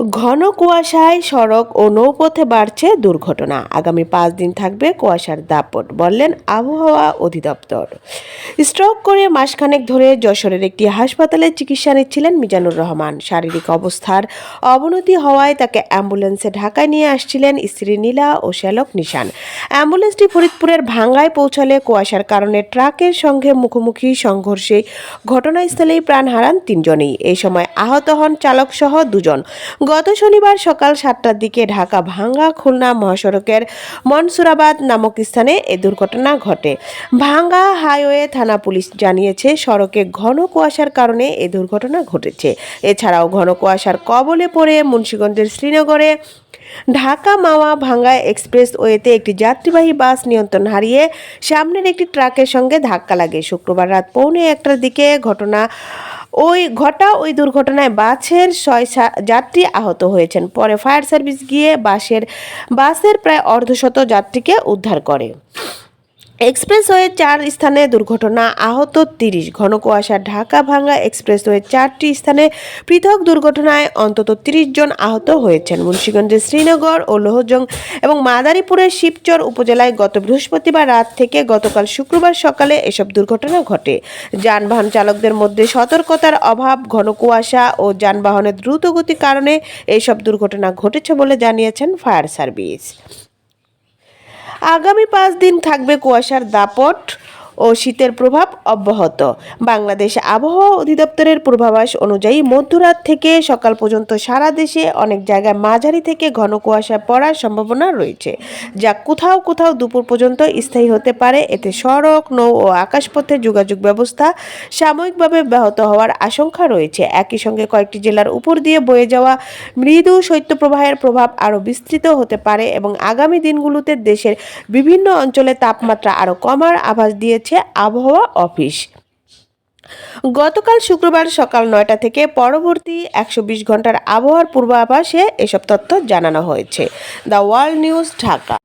ঘন কুয়াশায় সড়ক ও নৌপথে বাড়ছে দুর্ঘটনা। আগামী পাঁচ দিন থাকবে কুয়াশার দাপট, বললেন আবহাওয়া অধিদপ্তর। স্ট্রোক করে মাসখানেক ধরে যশোরের একটি হাসপাতালে চিকিৎসা নিচ্ছিলেন মিজানুর রহমান। শারীরিক অবস্থার অবনতি হওয়ায় তাকে অ্যাম্বুলেন্সে ঢাকায় নিয়ে আসছিলেন স্ত্রী নীলা ও শ্যালক নিশান। অ্যাম্বুলেন্সটি ফরিদপুরের ভাঙ্গায় পৌঁছালে কুয়াশার কারণে ট্রাকের সঙ্গে মুখোমুখি সংঘর্ষে ঘটনাস্থলেই প্রাণ হারান তিনজনই। এই সময় আহত হন চালক সহ দুজন। গত শনিবার সকাল সাতটার দিকে ঢাকা ভাঙ্গা খুলনা মহাসড়কের মনসুরাবাদ নামক স্থানে এ দুর্ঘটনা ঘটে। ভাঙ্গা হাইওয়ে থানা পুলিশ জানিয়েছে, সড়কে ঘন কুয়াশার কারণে এ দুর্ঘটনা ঘটেছে। এছাড়াও ঘন কুয়াশার কবলে পড়ে মুন্সীগঞ্জের শ্রীনগরে ঢাকা মাওয়া ভাঙ্গা এক্সপ্রেস ওয়েতে একটি যাত্রীবাহী বাস নিয়ন্ত্রণ হারিয়ে সামনের একটি ট্রাকের সঙ্গে ধাক্কা লাগে। শুক্রবার রাত পৌনে একটার দিকে ঘটনা ওই ঘটা ওই দুর্ঘটনায় বাসের ছয় যাত্রী আহত হয়েছেন। পরে ফায়ার সার্ভিস গিয়ে বাসের বাসের প্রায় অর্ধশত যাত্রীকে উদ্ধার করে। এক্সপ্রেসওয়ে চার স্থানে দুর্ঘটনা আহত তিরিশ। ঘন কুয়াশা ঢাকা ভাঙ্গা এক্সপ্রেসওয়ে চারটি স্থানে পৃথক দুর্ঘটনায় অন্তত তিরিশ জন আহত হয়েছেন। মুন্সিগঞ্জের শ্রীনগর ও লোহজং এবং মাদারীপুরের শিবচর উপজেলায় গত বৃহস্পতিবার রাত থেকে গতকাল শুক্রবার সকালে এসব দুর্ঘটনা ঘটে। যানবাহন চালকদের মধ্যে সতর্কতার অভাব ঘন কুয়াশা ও যানবাহনের দ্রুতগতির কারণে এসব দুর্ঘটনা ঘটেছে বলে জানিয়েছেন ফায়ার সার্ভিস। আগামী পাঁচ দিন থাকবে কুয়াশার দাপট। ও শীতের প্রভাব অব্যাহত। বাংলাদেশ আবহাওয়া অধিদপ্তরের পূর্বাভাস অনুযায়ী মধ্যরাত থেকে সকাল পর্যন্ত সারা দেশে অনেক জায়গায় মাঝারি থেকে ঘন কুয়াশা পড়ার সম্ভাবনা রয়েছে, যা কোথাও কোথাও দুপুর পর্যন্ত স্থায়ী হতে পারে। এতে সড়ক, নৌ ও আকাশপথে যোগাযোগ ব্যবস্থা সাময়িকভাবে ব্যাহত হওয়ার আশঙ্কা রয়েছে। একই সঙ্গে কয়েকটি জেলার উপর দিয়ে বয়ে যাওয়া মৃদু শৈত্যপ্রবাহের প্রভাব আরও বিস্তৃত হতে পারে এবং আগামী দিনগুলোতে দেশের বিভিন্ন অঞ্চলে তাপমাত্রা আরও কমার আভাস দিয়েছে। আবহাওয়া অফিস। গতকাল শুক্রবার সকাল নয়টা থেকে পরবর্তী একশো বিশ ঘণ্টার আবহাওয়ার পূর্বাভাসে এসব তথ্য জানানো হয়েছে। The world news Dhaka.